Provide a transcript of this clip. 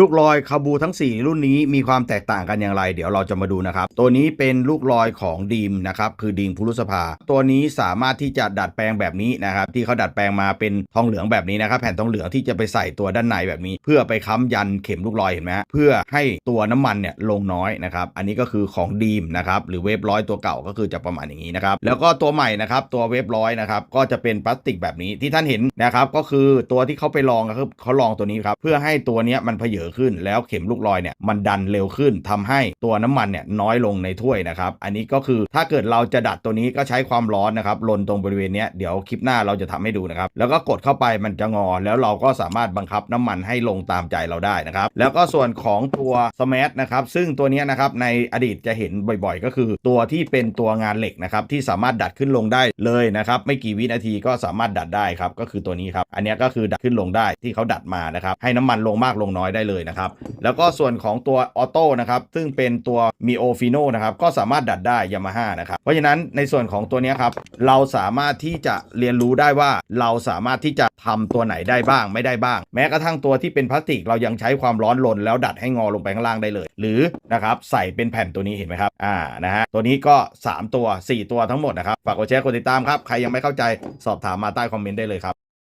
ลูกลอยคาบูทั้ง 4 รุ่นนี้มีความแตกต่างกันอย่างไร เดี๋ยวเราจะมาดูนะครับ ตัวนี้เป็นลูกลอยของดีมนะครับ คือดีมพุรุสภา ตัวนี้สามารถที่จะดัดแปลงแบบนี้นะครับ ที่เขาดัดแปลงมาเป็นทองเหลืองแบบนี้นะครับ แผ่นทองเหลืองที่จะไปใส่ตัวด้านในแบบนี้ เพื่อไปค้ำยันเข็มลูกลอยเห็นไหมเพื่อให้ตัวน้ำมันเนี่ยลงน้อยนะครับ อันนี้ก็คือของดีมนะครับ หรือเวฟร้อยตัวเก่าก็คือจะประมาณอย่างนี้นะครับ แล้วก็ตัวใหม่นะครับ ตัวเวฟร้อยนะครับ ก็จะเป็นพลาสติกแบบนี้ที่ท่านเห็นนะครับ ก็คือตัวที่เขาไปลองก็คือเขาลองตัวนี้ครับ เพื่อให้ตัวเนี้ยมันเพเยอขึ้น แล้วเข็มลูกลอยเนี่ยมันดันเร็วขึ้นทำให้ตัวน้ำมันเนี่ยน้อยลงในถ้วยนะครับ อันนี้ก็คือถ้าเกิดเราจะดัดตัวนี้ก็ใช้ความร้อนนะครับลนตรงบริเวณเนี้ยเดี๋ยวคลิปหน้าเราจะทำให้ดูนะครับ แล้วก็กดเข้าไปมันจะงอ แล้วเราก็สามารถบังคับน้ำมันให้ลงตามใจเราได้นะครับ แล้วก็ส่วนของตัวสมาร์ทนะครับ ซึ่งตัวนี้นะครับในอดีตจะเห็นบ่อยๆ ก็คือตัวที่เป็นตัวงานเหล็กนะครับที่สามารถดัดขึ้นลงได้เลยนะครับ ไม่กี่วินาทีก็สามารถดัดได้ครับก็คือตัวนี้ครับอันนี้ก็คือดัดขึ้นลงได้ที่เขาดัดมานะครับให้น้ำมันลงมากลงน้อยได้เลยนะครับ แล้วก็ส่วนของตัวออโต้นะครับ ซึ่งเป็นตัวมีโอฟิโนนะครับ ก็สามารถดัดได้ยามาฮ่านะครับ เพราะฉะนั้นในส่วนของตัวนี้ครับ เราสามารถที่จะเรียนรู้ได้ว่าเราสามารถที่จะทำตัวไหนได้บ้างไม่ได้บ้าง แม้กระทั่งตัวที่เป็นพลาสติกเรายังใช้ความร้อนลนแล้วดัดให้งอลงไปข้างล่างได้เลย หรือนะครับใส่เป็นแผ่นตัวนี้เห็นไหมครับอ่านะฮะตัวนี้ก็ 3 ตัว 4 ตัวทั้งหมดนะครับฝากกดแชร์กดติดตามครับใครยังไม่เข้าใจสอบถามมาใต้คอมเมนต์ได้เลยครับ